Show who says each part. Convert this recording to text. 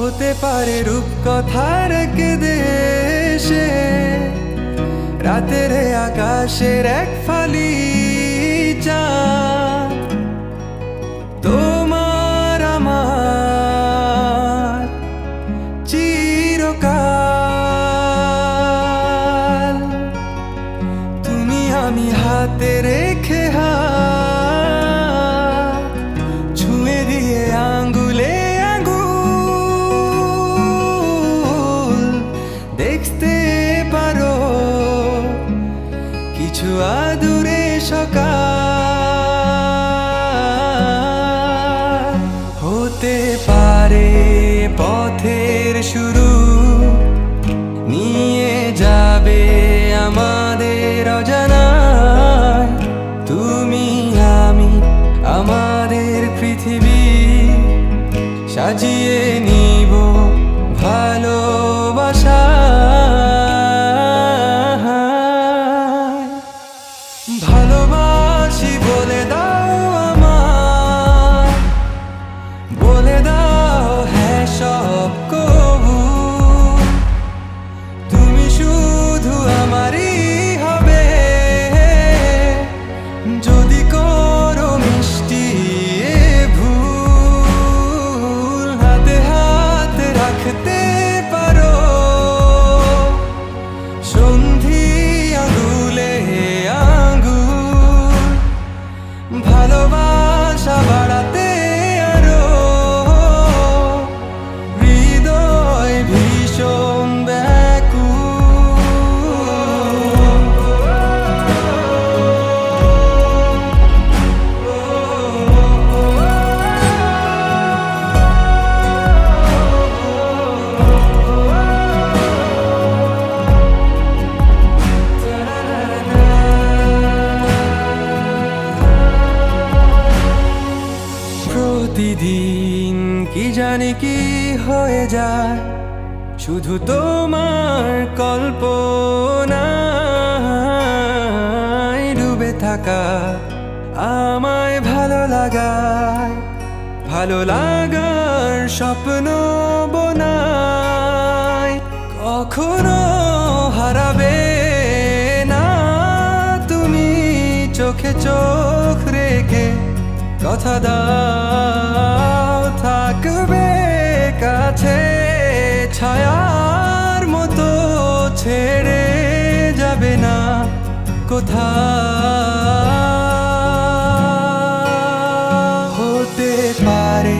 Speaker 1: হতে পারে রূপকথার দেশে রাতের আকাশের এক ফালি চাঁদ। তোমার আমার চিরকাল। তুমি আমি হাতে দেখতে পারো। কিছু আদুরে সকাল ভালোবাসি বলে প্রতিদিন কি জানি কি হয়ে যায়। শুধু তোমার কল্পনায় ডুবে থাকা, আমায় ভালো লাগায়। ভালো লাগার স্বপ্ন বোনায়। কখনো হারাবে না তুমি চোখে চোখ। কথা দাও থাকবে কাছে ছায়ার মতো ছেড়ে যাবে না কোথাও। হতে পারে